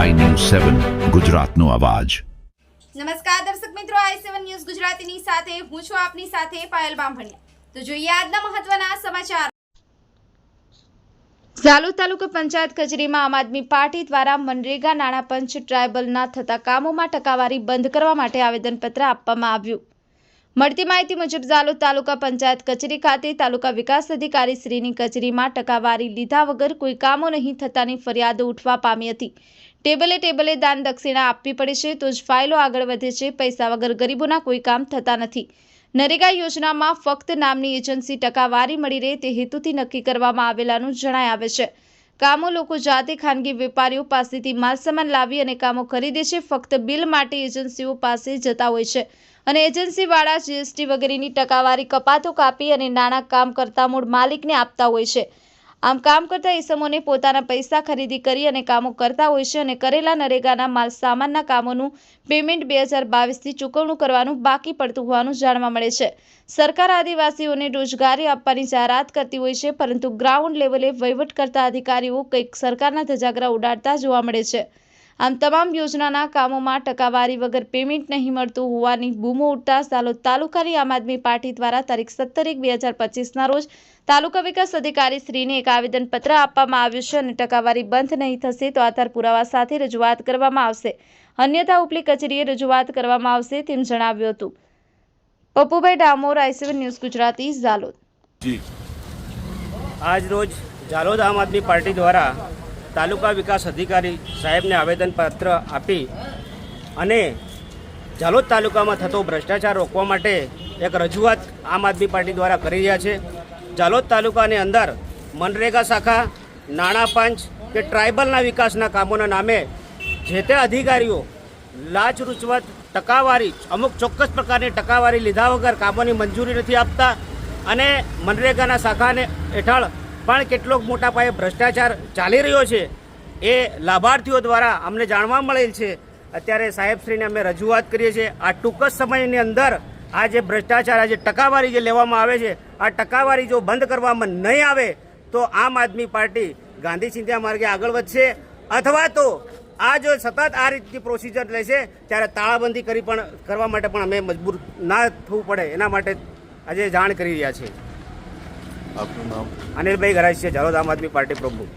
સેવન, ગુજરાતનો અવાજ. નમસ્કાર દર્શક મિત્રો, આઈ સેવન ન્યૂઝ ગુજરાતીની સાથે હું છું આપની સાથે પાયલ બામભણિયા. તો જોઈએ આજના મહત્વના સમાચાર. ઝાલોદ તાલુકા પંચાયત કચેરીમાં આમ આદમી પાર્ટી દ્વારા મનરેગા નાણાં પંચ ટ્રાયબલના થતા કામોમાં ટકાવારી બંધ કરવા માટે આવેદનપત્ર આપવામાં આવ્યું. મળતી માહિતી મુજબ ઝાલોદ તાલુકા પંચાયત કચેરી ખાતે તાલુકા વિકાસ અધિકારી શ્રીની કચેરીમાં ટકાવારી લીધા વગર કોઈ કામો નહીં થતાની ફરિયાદો ઉઠવા પામી હતી. ટેબલે ટેબલે દાન દક્ષિણા આપવી પડે છે તો જ ફાઇલો આગળ વધે છે. પૈસા વગર ગરીબોના કોઈ કામ થતા નથી. નરેગા યોજનામાં ફક્ત નામની એજન્સી ટકાવારી મળી રહે તે હેતુથી નક્કી કરવામાં આવેલાનું જણાય આવે છે. કામો લોકો જાતે ખાનગી વેપારીઓ પાસેથી માલસામાન લાવી અને કામો ખરીદે છે. ફક્ત બિલ માટે એજન્સીઓ પાસે જતા હોય છે અને એજન્સીવાળા જીએસટી વગેરેની ટકાવારી કપાતો કાપી અને નાણાં કામ કરતા મૂળ માલિકને આપતા હોય છે. આમ કામ કરતા ઈસમોને પોતાના પૈસા ખરીદી કરી અને કામો કરતા હોય છે અને કરેલા નરેગાના માલ સામાનના કામોનું પેમેન્ટ બે હજાર બાવીસથી ચૂકવણું કરવાનું બાકી પડતું હોવાનું જાણવા મળે છે. સરકાર આદિવાસીઓને રોજગારી આપવાની જાહેરાત કરતી હોય છે, પરંતુ ગ્રાઉન્ડ લેવલે વહીવટ કરતા અધિકારીઓ કંઈક સરકારના ધજાગરા ઉડાડતા જોવા મળે છે. આમ તમામ યોજનાના કામોમાં ટકાવારી વગર પેમેન્ટ નહીં મળતું હોવાની બૂમો ઉઠતા ઝાલોદ તાલુકાની આમ આદમી પાર્ટી દ્વારા તારીખ સત્તર એક બે હજાર પચીસના રોજ તાલુકા વિકાસ અધિકારી શ્રીને એક આવેદનપત્ર આપવામાં આવ્યું છે અને ટકાવારી બંધ નહીં થશે તો આધાર પુરાવા સાથે રજૂઆત કરવામાં આવશે. અન્યથા ઉપલી કચેરીએ રજૂઆત કરવામાં આવશે તેમ જણાવ્યું હતું. Pappubhai Damor IC one news Gujarati, Zalod. આજ રોજ ઝાલોદ આમ આદમી પાર્ટી દ્વારા તાલુકા વિકાસ અધિકારી સાહેબને આવેદનપત્ર આપી અને જાલોદ તાલુકામાં થતો ભ્રષ્ટાચાર રોકવા માટે એક રજૂઆત આમ આદમી પાર્ટી દ્વારા કરી રહ્યા છે. જાલોદ તાલુકાની અંદર મનરેગા શાખા નાણાં પંચ કે ટ્રાઇબલના વિકાસના કામોના નામે જે તે અધિકારીઓ લાચ રૂચવત, ટકાવારી, અમુક ચોક્કસ પ્રકારની ટકાવારી લીધા વગર કામોની મંજૂરી નથી આપતા અને મનરેગાના શાખાને હેઠળ પણ કેટલોક મોટા પાયે ભ્રષ્ટાચાર ચાલી રહ્યો છે. એ લાભાર્થીઓ દ્વારા અમને જાણવા મળેલ છે. અત્યારે સાહેબશ્રીને અમે રજૂઆત કરીએ છીએ. આ ટૂંક જ સમયની અંદર આ જે ભ્રષ્ટાચાર, આ જે ટકાવારી જે લેવામાં આવે છે, આ ટકાવારી જો બંધ કરવામાં નહીં આવે, તો આમ આદમી પાર્ટી ગાંધી ચિંતા માર્ગે આગળ વધશે. અથવા તો આ જો સતત આ રીતની પ્રોસિજર લેશે, ત્યારે તાળાબંધી કરી પણ, કરવા માટે પણ અમે મજબૂર ના થવું પડે. એના માટે આજે જાણ કરી રહ્યા છે આપનું નામ? અનિલભાઈ ગરાજ છે ઝાલોદ આમ આદમી પાર્ટી પ્રમુખ.